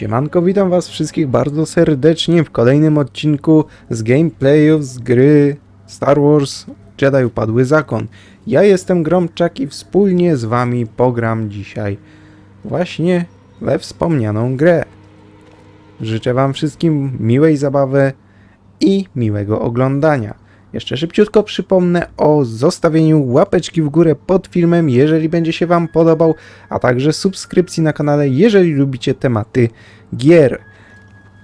Siemanko, witam was wszystkich bardzo serdecznie w kolejnym odcinku z gameplayów z gry Star Wars Jedi Upadły Zakon. Ja jestem Gromczak i wspólnie z wami pogram dzisiaj właśnie we wspomnianą grę. Życzę wam wszystkim miłej zabawy i miłego oglądania. Jeszcze szybciutko przypomnę o zostawieniu łapeczki w górę pod filmem, jeżeli będzie się Wam podobał, a także subskrypcji na kanale, jeżeli lubicie tematy gier.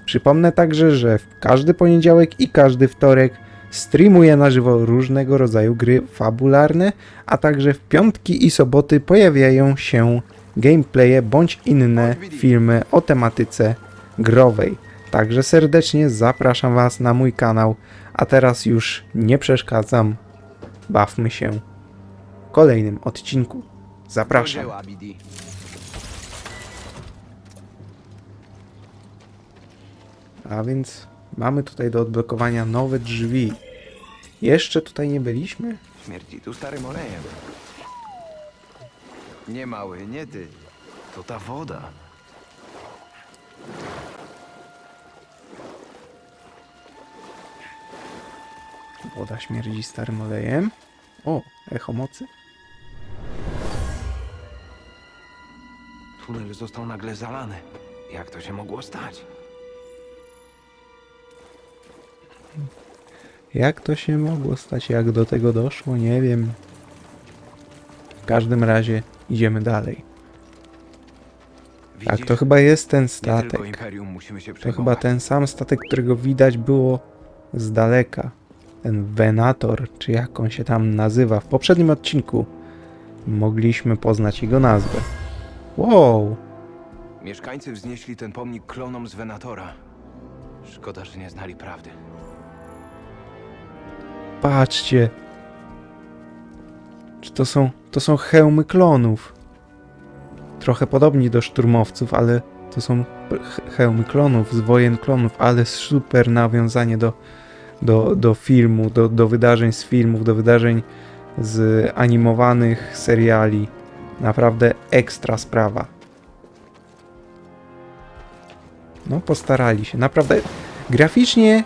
Przypomnę także, że w każdy poniedziałek i każdy wtorek streamuję na żywo różnego rodzaju gry fabularne, a także w piątki i soboty pojawiają się gameplaye bądź inne filmy o tematyce growej. Także serdecznie zapraszam Was na mój kanał, a teraz już nie przeszkadzam. Bawmy się w kolejnym odcinku. Zapraszam. A więc mamy tutaj do odblokowania nowe drzwi. Jeszcze tutaj nie byliśmy? Śmierci tu starym olejem. Nie mały, nie ty. To ta woda. Woda śmierdzi starym olejem. O, echo mocy. Tunel został nagle zalany. Jak to się mogło stać? Jak to się mogło stać? Jak do tego doszło? Nie wiem. W każdym razie idziemy dalej. Tak, Widzisz? to chyba jest ten statek. To chyba ten sam statek, którego widać było z daleka. Ten Venator, czy jak on się tam nazywa. W poprzednim odcinku mogliśmy poznać jego nazwę. Wow! Mieszkańcy wznieśli ten pomnik klonom z Venatora. Szkoda, że nie znali prawdy. Patrzcie! Czy to są, to są hełmy klonów? Trochę podobni do szturmowców, ale to są hełmy klonów, z wojen klonów, ale super nawiązanie do, do, do filmu, do, do wydarzeń z filmów, do wydarzeń z animowanych seriali. Naprawdę ekstra sprawa. No, postarali się. Naprawdę graficznie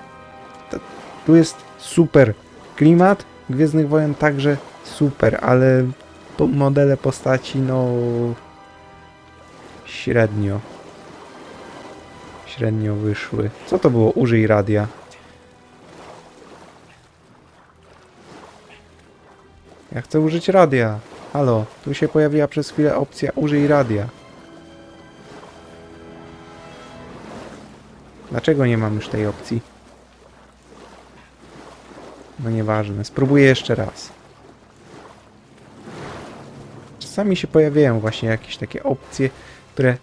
tu jest super klimat. Gwiezdnych Wojen także super, ale modele postaci no średnio. Średnio wyszły. Co to było? Użyj radia. Ja chcę użyć radia. Halo, tu się pojawiła przez chwilę opcja użyj radia. Dlaczego nie mam już tej opcji? No nieważne, spróbuję jeszcze raz. Czasami się pojawiają właśnie jakieś takie opcje, które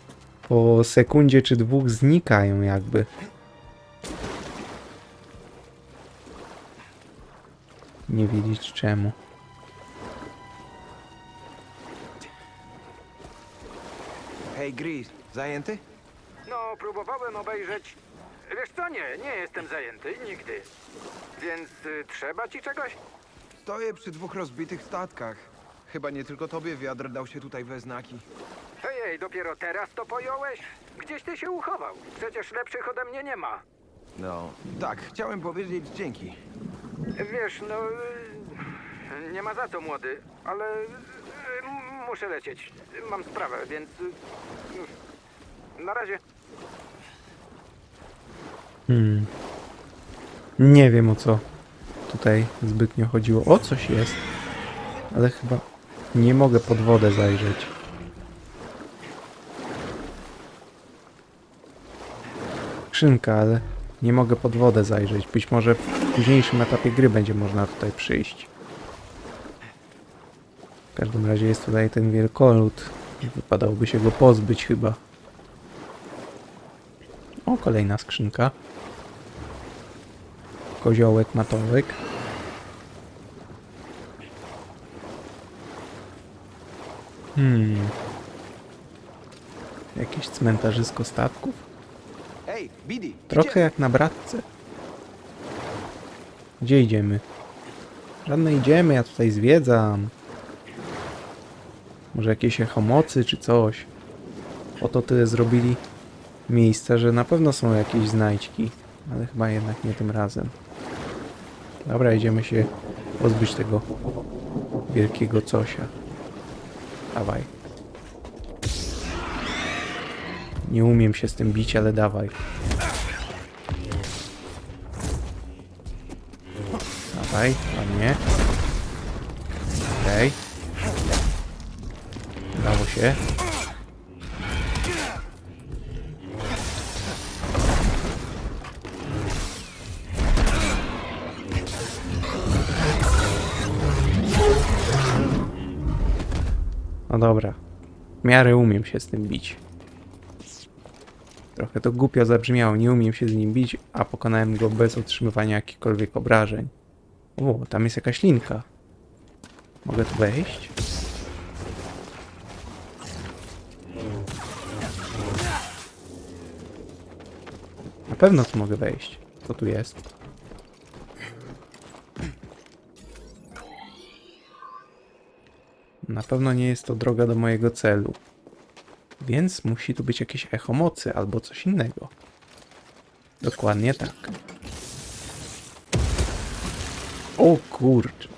po sekundzie czy dwóch znikają jakby. Nie wiedzieć czemu. Hej, Gris, zajęty? No, próbowałem obejrzeć. Wiesz co, nie, nie jestem zajęty, nigdy. Więc y, trzeba ci czegoś? Stoję przy dwóch rozbitych statkach. Chyba nie tylko tobie wiatr dał się tutaj we znaki. Hej, dopiero teraz to pojąłeś? Gdzieś ty się uchował. Przecież lepszych ode mnie nie ma. No, tak, chciałem powiedzieć dzięki. Wiesz, no... y, Nie ma za co, młody, ale... Muszę lecieć. Mam sprawę, więc... y, Na razie. Hmm. Nie wiem o co tutaj zbytnio chodziło. O coś jest. Ale chyba nie mogę pod wodę zajrzeć. Skrzynka, ale nie mogę pod wodę zajrzeć. Być może w późniejszym etapie gry będzie można tutaj przyjść. W każdym razie jest tutaj ten wielkolud. Wypadałoby się go pozbyć chyba. O, kolejna skrzynka. Koziołek, matołek. Hmm. Jakieś cmentarzysko statków? Trochę jak na bratce. Gdzie idziemy? Żadne idziemy, ja tutaj zwiedzam. Może jakieś echomocy czy coś. Oto tyle zrobili miejsce, że na pewno są jakieś znajdźki, ale chyba jednak nie tym razem. Dobra, idziemy się pozbyć tego wielkiego cosia. Dawaj. Nie umiem się z tym bić, ale dawaj. Dawaj, ładnie. Się. No dobra. W miarę umiem się z tym bić. Trochę to głupio zabrzmiało, nie umiem się z nim bić, a pokonałem go bez otrzymywania jakichkolwiek obrażeń. O, tam jest jakaś linka. Mogę tu wejść? Pewno tu mogę wejść. Co tu jest? Na pewno nie jest to droga do mojego celu. Więc musi tu być jakieś echo mocy albo coś innego. Dokładnie tak. O kurcz.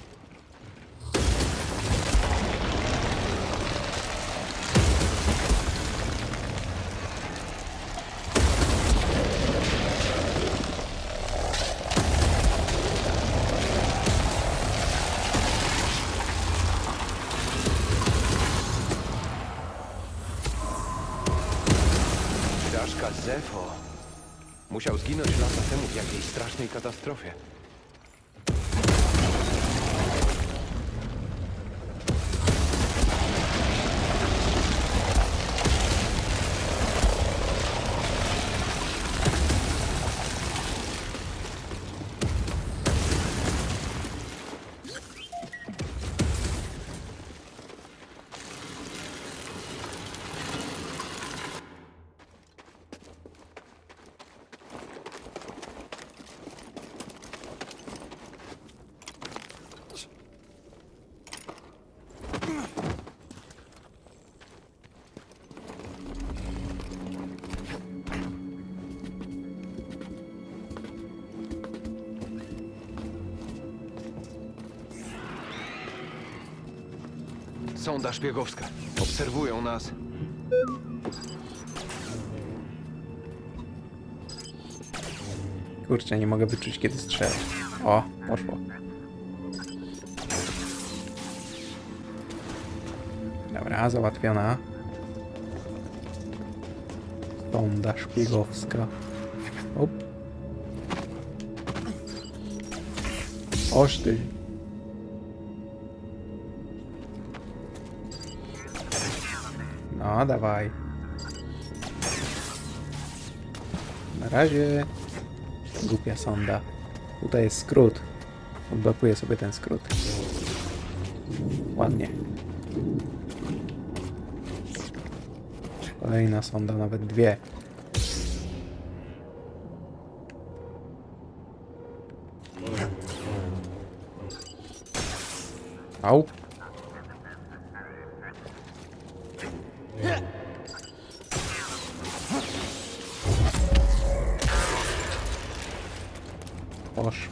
Sonda szpiegowska. Obserwują nas. Kurczę, nie mogę wyczuć kiedy strzelać. O, poszło. Dobra, załatwiona. Sonda szpiegowska. Op. Oż. No, dawaj. Na razie. Głupia sonda. Tutaj jest skrót. Odblokuję sobie ten skrót. Ładnie. Kolejna sonda, nawet dwie. Au.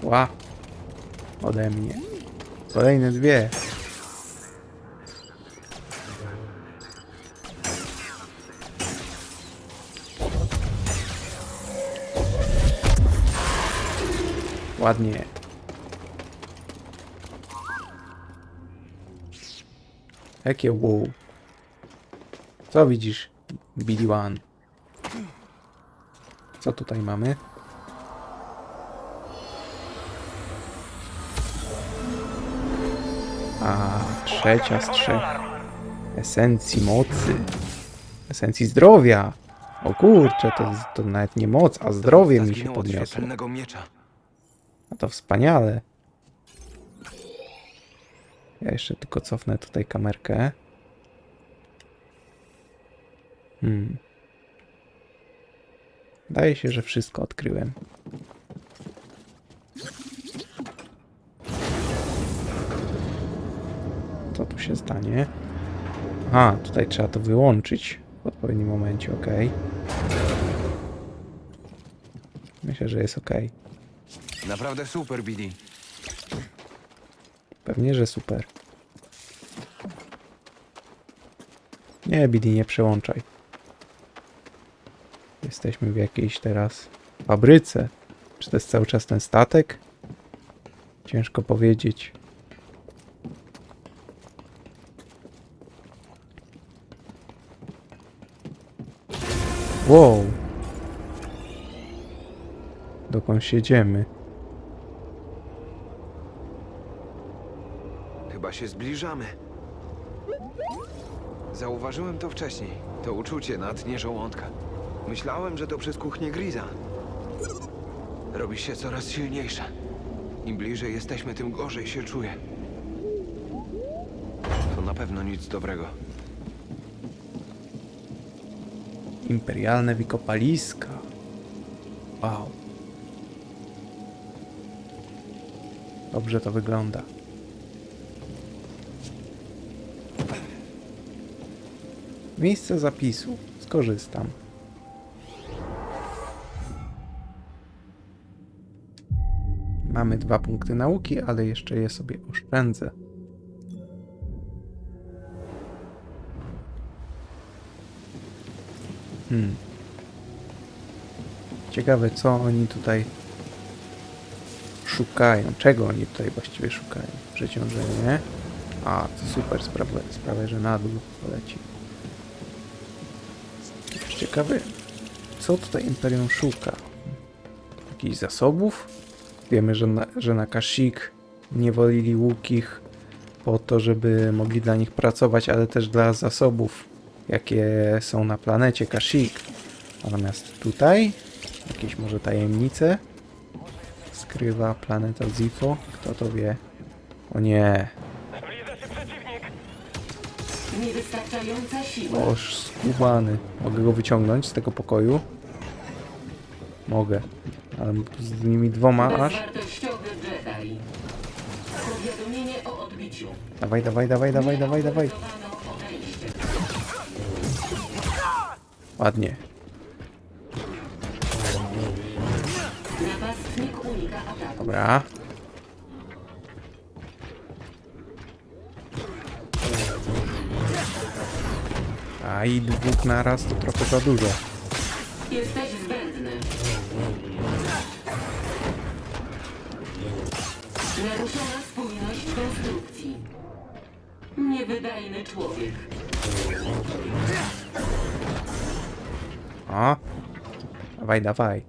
Poszła ode mnie. Kolejne dwie. Ładnie. Jakie wow. Co widzisz, Billy One? Co tutaj mamy? A trzecia z trzech esencji mocy. Esencji zdrowia. O kurczę, to, to nawet nie moc, a zdrowie mi się podniosło. A to wspaniale. Ja jeszcze tylko cofnę tutaj kamerkę. Hmm. Wydaje się, że wszystko odkryłem. Co tu się stanie? A, tutaj trzeba to wyłączyć w odpowiednim momencie, ok. Myślę, że jest ok. Naprawdę super, Billy. Pewnie, że super. Nie, Bidi, nie przełączaj. Jesteśmy w jakiejś teraz fabryce. Czy to jest cały czas ten statek? Ciężko powiedzieć. Wow. Dokąd jedziemy? Chyba się zbliżamy. Zauważyłem to wcześniej. To uczucie na dnie żołądka. Myślałem, że to przez kuchnię Griza. Robi się coraz silniejsze. Im bliżej jesteśmy, tym gorzej się czuję. To na pewno nic dobrego. Imperialne wykopaliska. Wow. Dobrze to wygląda. Miejsce zapisu. Skorzystam. Mamy dwa punkty nauki, ale jeszcze je sobie oszczędzę. Hmm. Ciekawe, co oni tutaj szukają. Czego oni tutaj właściwie szukają? Przeciążenie. A, to super, sprawia, że na dół poleci. Ciekawe, co tutaj Imperium szuka? Jakichś zasobów? Wiemy, że na, że na Kashyyyk niewolili łukich po to, żeby mogli dla nich pracować, ale też dla zasobów, jakie są na planecie Kashyyyk. Natomiast tutaj jakieś może tajemnice skrywa planeta Zifo. Kto to wie? O nie, Niewystarczająca siła. oż skubany. Mogę go wyciągnąć z tego pokoju? Mogę. Ale z nimi dwoma aż. Dawaj, dawaj, dawaj, dawaj, dawaj, dawaj. Ładnie. Dobra. A i dwóch naraz to trochę za dużo. Jesteś zbędny. Naruszona spójność konstrukcji. Niewydajny człowiek. O. Dawaj, dawaj.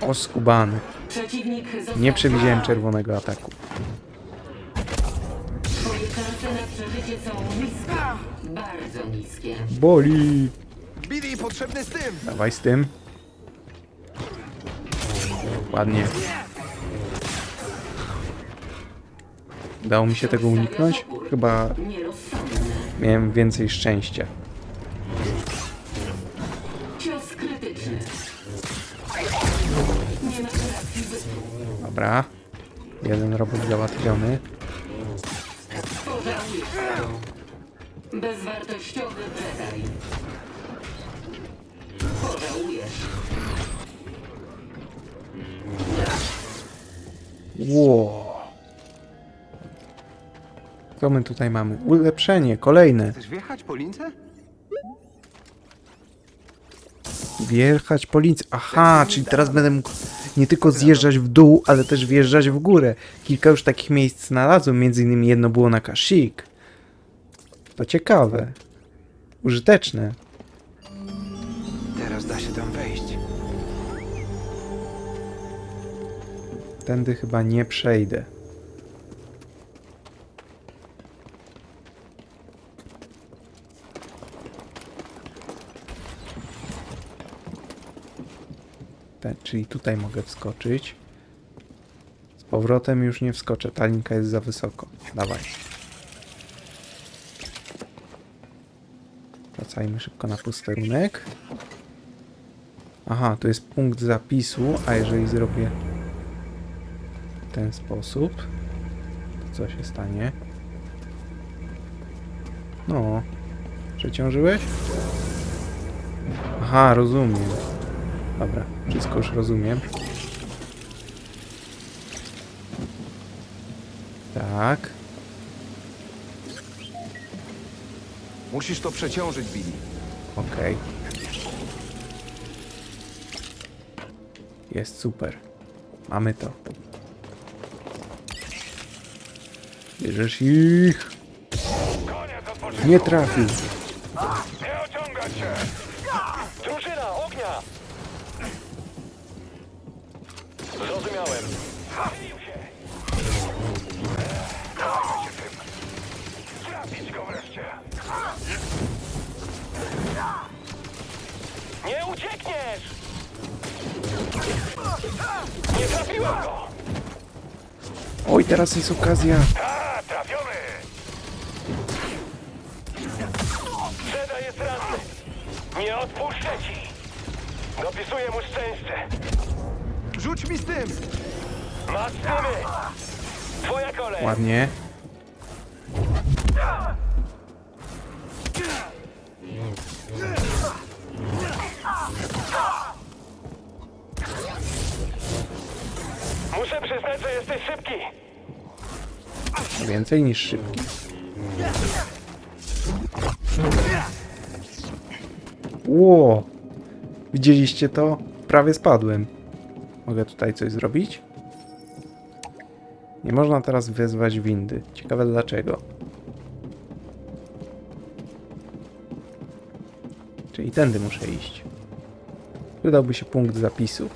O skubany. Przeciwnik został... Nie przewidziałem czerwonego ataku. Twoje szanse na przeżycie są niskie. Bardzo niskie. Boli. Billy, potrzebny z tym! Dawaj z tym. Ładnie. Udało mi się tego uniknąć? Chyba Nierozsądne. miałem więcej szczęścia. Dobra. Jeden robot załatwiony. Bezwartościowy. Pożałujesz. Co my tutaj mamy? Ulepszenie, kolejne. Chcesz wjechać po lince? Wjechać po lince. Aha, czyli teraz będę mógł nie tylko zjeżdżać w dół, ale też wjeżdżać w górę. Kilka już takich miejsc znalazłem, między innymi jedno było na Kashyyyk. To ciekawe. Użyteczne. Teraz da się tam wejść. Tędy chyba nie przejdę. Czyli tutaj mogę wskoczyć. Z powrotem już nie wskoczę, ta linka jest za wysoko. Dawaj. Wracajmy szybko na posterunek. Aha, to jest punkt zapisu, a jeżeli zrobię w ten sposób, to co się stanie? No, przeciążyłeś? Aha, rozumiem. Dobra, wszystko już rozumiem. Tak. Musisz to przeciążyć, Billy. Okej. Jest super. Mamy to. Bierzesz ich. Nie trafił. Zrozumiałem. Zmienił się! Tym. Trafić go wreszcie! Nie uciekniesz! Nie trafiłem go! Oj, teraz jest okazja. A, trafiony! Jedi jest ranny! Nie odpuszczę ci! Dopisuję mu szczęście! Rzuć mi z tym! Masz dymy! Twoja kolej! Ładnie. Muszę przyznać, że jesteś szybki! Więcej niż szybki. Ło! Widzieliście to? Prawie spadłem. Mogę tutaj coś zrobić? Nie można teraz wezwać windy. Ciekawe dlaczego. Czyli tędy muszę iść. Przydałby się punkt zapisu.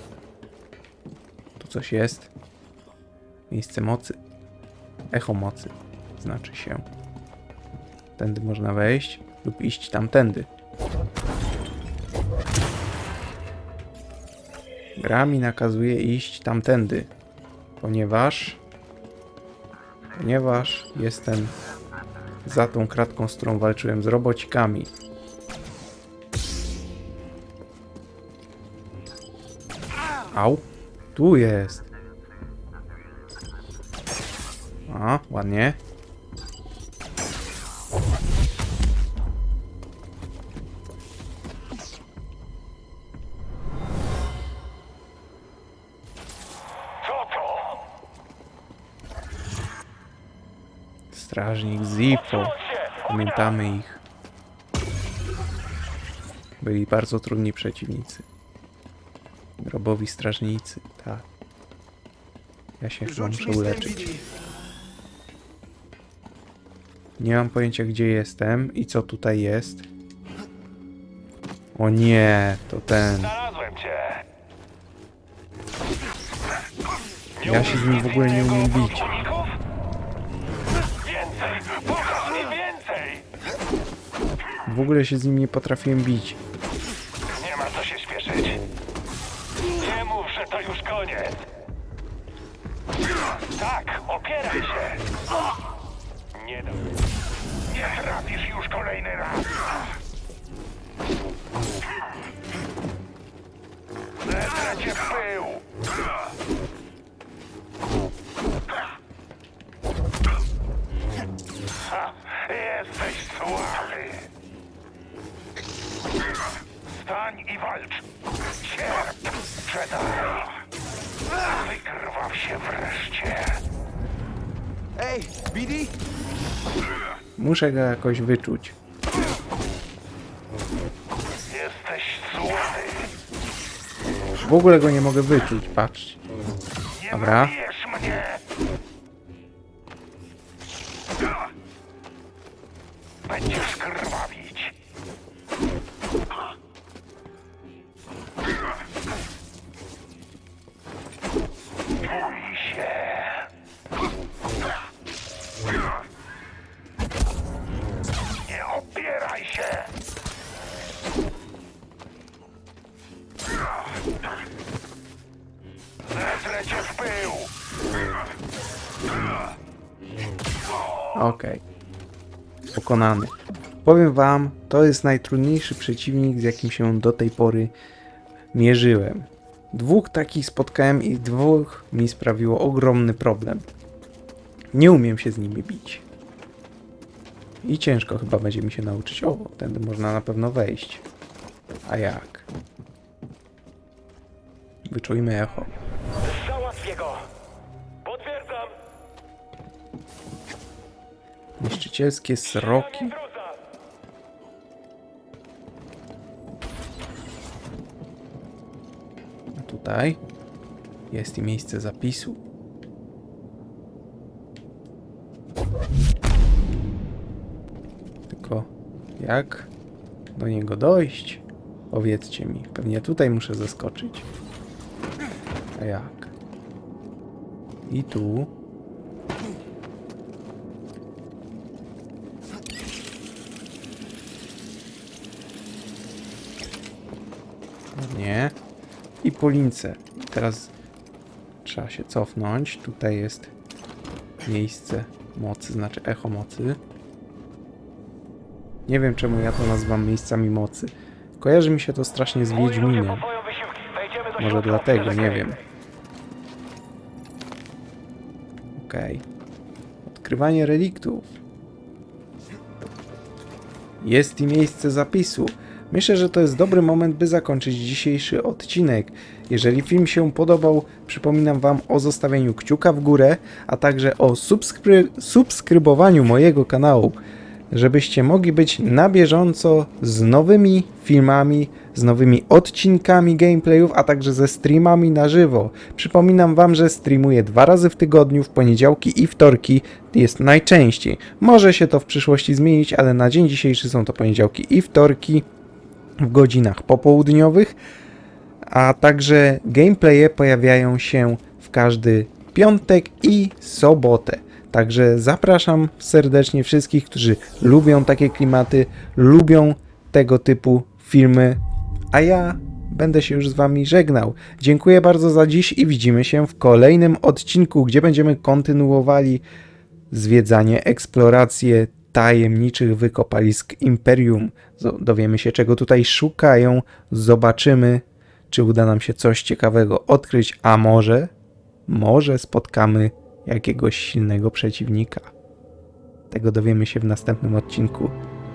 Tu coś jest. Miejsce mocy. Echo mocy znaczy się. Tędy można wejść lub iść tamtędy. Gra mi nakazuje iść tamtędy, ponieważ ponieważ jestem za tą kratką, z którą walczyłem z robocikami. Au, tu jest. A, ładnie. Strażnik Zippo. Pamiętamy ich. Byli bardzo trudni przeciwnicy. Grobowi strażnicy, tak. Ja się chyba muszę uleczyć. Nie mam pojęcia gdzie jestem i co tutaj jest. O nie, to ten. Ja się z nim w ogóle nie umiem bić. W ogóle się z nim nie potrafiłem bić. Nie ma co się śpieszyć. Nie mów, że to już koniec. Tak, opieraj się. Nie dam. Nie trafisz już kolejny raz. Zetrę cię w pył. Stań i walcz. Cierp, Jedi. Wykrwaw się wreszcie. Ej, Billy! Muszę go jakoś wyczuć. Jesteś słaby. W ogóle go nie mogę wyczuć, patrzcie. Nie Dobra. zabijesz mnie. Pokonany. Powiem wam, to jest najtrudniejszy przeciwnik, z jakim się do tej pory mierzyłem. Dwóch takich spotkałem i dwóch mi sprawiło ogromny problem. Nie umiem się z nimi bić. I ciężko chyba będzie mi się nauczyć. O, tędy można na pewno wejść. A jak? Wyczujmy echo. Niszczycielskie sroki. Tutaj jest i miejsce zapisu. Tylko jak do niego dojść? Powiedzcie mi. Pewnie tutaj muszę zaskoczyć. A jak? I tu. Nie. I po lince. Teraz trzeba się cofnąć. Tutaj jest miejsce mocy, znaczy echo mocy. Nie wiem czemu ja to nazywam miejscami mocy. Kojarzy mi się to strasznie z Wiedźminem. Może dlatego, nie wiem. Okej. Odkrywanie reliktów. Jest i miejsce zapisu. Myślę, że to jest dobry moment, by zakończyć dzisiejszy odcinek. Jeżeli film się podobał, przypominam Wam o zostawieniu kciuka w górę, a także o subskry subskrybowaniu mojego kanału, żebyście mogli być na bieżąco z nowymi filmami, z nowymi odcinkami gameplayów, a także ze streamami na żywo. Przypominam Wam, że streamuję dwa razy w tygodniu, w poniedziałki i wtorki jest najczęściej. Może się to w przyszłości zmienić, ale na dzień dzisiejszy są to poniedziałki i wtorki w godzinach popołudniowych, a także gameplaye pojawiają się w każdy piątek i sobotę. Także zapraszam serdecznie wszystkich, którzy lubią takie klimaty, lubią tego typu filmy, a ja będę się już z Wami żegnał. Dziękuję bardzo za dziś i widzimy się w kolejnym odcinku, gdzie będziemy kontynuowali zwiedzanie, eksplorację tajemniczych wykopalisk Imperium. Dowiemy się, czego tutaj szukają, zobaczymy, czy uda nam się coś ciekawego odkryć, a może, może spotkamy jakiegoś silnego przeciwnika. Tego dowiemy się w następnym odcinku.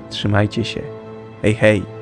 Trzymajcie się. Hej, hej!